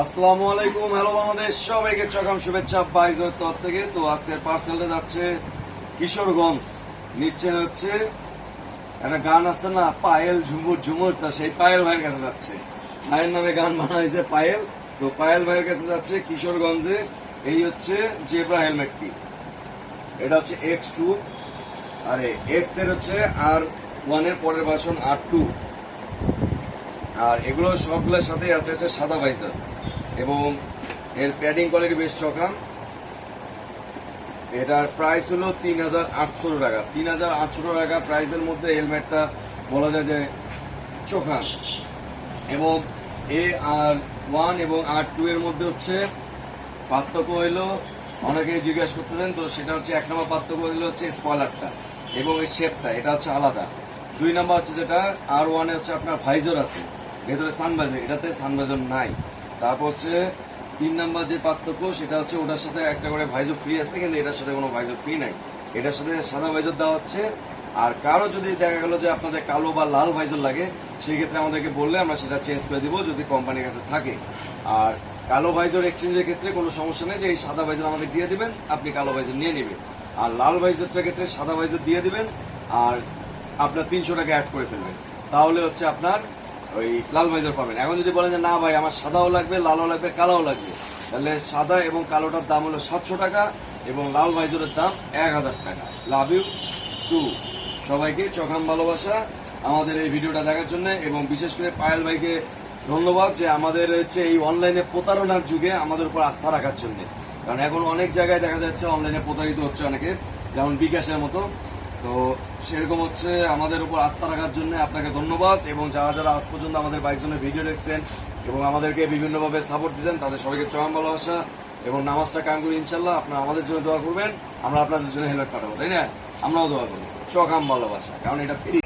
আসসালামু আলাইকুম, হ্যালো বাংলাদেশ, সবাইকে চকাম শুভেচ্ছা, বাইজের তর থেকে। তো আজকের পার্সেলটা যাচ্ছে কিশোরগঞ্জ। নিচ্ছে হচ্ছে, একটা গান আছে না, পায়েল ঝুমুর ঝুমুর, তা সেই পায়েল ভাইয়ের কাছে যাচ্ছে। ভাইয়ের নামে গান বানাইছে পায়েল, তো পায়েল ভাইয়ের কাছে যাচ্ছে কিশোরগঞ্জে। এই হচ্ছে জেব্রা হেলমেটটি এটা হচ্ছে এক্স টু আরে এক্সের হচ্ছে আর ওয়ানের পরের ভার্সন আর টু আর এগুলো সবগুলোর সাথে আছে হচ্ছে সাদা ভাইজার। এবং এর প্যাডিং কোয়ালিটি বেশ চকাম এটার প্রাইস হলো তিন হাজার আটশো টাকা। তিন হাজার আটশো টাকা প্রাইসের মধ্যে হেলমেটটা বলা যায় যে চোখান এবং এ আর ওয়ান এবং আর টু এর মধ্যে হচ্ছে পার্থক্য হইল অনেকে জিজ্ঞাসা করতেছেন, তো সেটা হচ্ছে এক নম্বর পার্থক্য হইল হচ্ছে স্পয়লারটা এবং এই শেপটা এটা হচ্ছে আলাদা। দুই নম্বর হচ্ছে যেটা, আর ওয়ানে হচ্ছে আপনার ভাইজর আছে। ভেতরে সানভাইজর এটাতে সানভাইজর নাই। তারপর হচ্ছে তিন নাম্বার যে পার্থক্য, সেটা হচ্ছে ওটার সাথে একটা করে ভাইজো ফ্রি আছে, কিন্তু এটার সাথে কোনো ভাইজো ফ্রি নাই। এটার সাথে সাদা ভাইজর দেওয়া হচ্ছে। আর কারও যদি দেখা গেল যে আপনাদের কালো বা লাল ভাইজর লাগে, সেই ক্ষেত্রে আমাদেরকে বললে আমরা সেটা চেঞ্জ করে দিব যদি কোম্পানির কাছে থাকে। আর কালো ভাইজর এক্সচেঞ্জের ক্ষেত্রে কোনো সমস্যা নেই যে এই সাদা ভাইজর আমাদের দিয়ে দিবেন, আপনি কালো ভাইজর নিয়ে নেবেন। আর লাল ভাইজরটার ক্ষেত্রে সাদা ভাইজর দিয়ে দিবেন, আর আপনার তিনশো টাকা অ্যাড করে ফেলবেন। তাহলে হচ্ছে আপনার ওই লাল ভাইজার পাবেন। এখন যদি বলেন যে, না ভাই, আমার সাদাও লাগবে, লালও লাগবে, কালোও লাগবে। তাহলে সাদা এবং কালোটার দাম হলো সাতশো টাকা এবং লাল ভাইজরের দাম এক হাজার টাকা। লাভ ইউ টু সবাইকে চকাম ভালোবাসা। আমাদের এই ভিডিওটা দেখার জন্য এবং বিশেষ করে পায়েল ভাইকে ধন্যবাদ যে আমাদের হচ্ছে এই অনলাইনে প্রতারণার যুগে আমাদের উপর আস্থা রাখার জন্য। কারণ এখন অনেক জায়গায় দেখা যাচ্ছে অনলাইনে প্রতারিত হচ্ছে অনেকে, যেমন বিকাশের মতো। তো সেরকম হচ্ছে আমাদের উপর আস্থা রাখার জন্য আপনাকে ধন্যবাদ এবং যারা যারা আজ পর্যন্ত আমাদের বাইক জন্য ভিডিও দেখছেন এবং আমাদেরকে বিভিন্নভাবে সাপোর্ট দিচ্ছেন তাদের সবাইকে চরম ভালোবাসা এবং নামাজটা কায়েম করি ইনশাল্লাহ আপনারা আমাদের জন্য দোয়া করবেন, আমরা আপনাদের জন্য হেলমেট পাঠাবো, তাই না? আমরাও দোয়া করব। চকাম ভালোবাসা, কারণ এটা ফ্রি।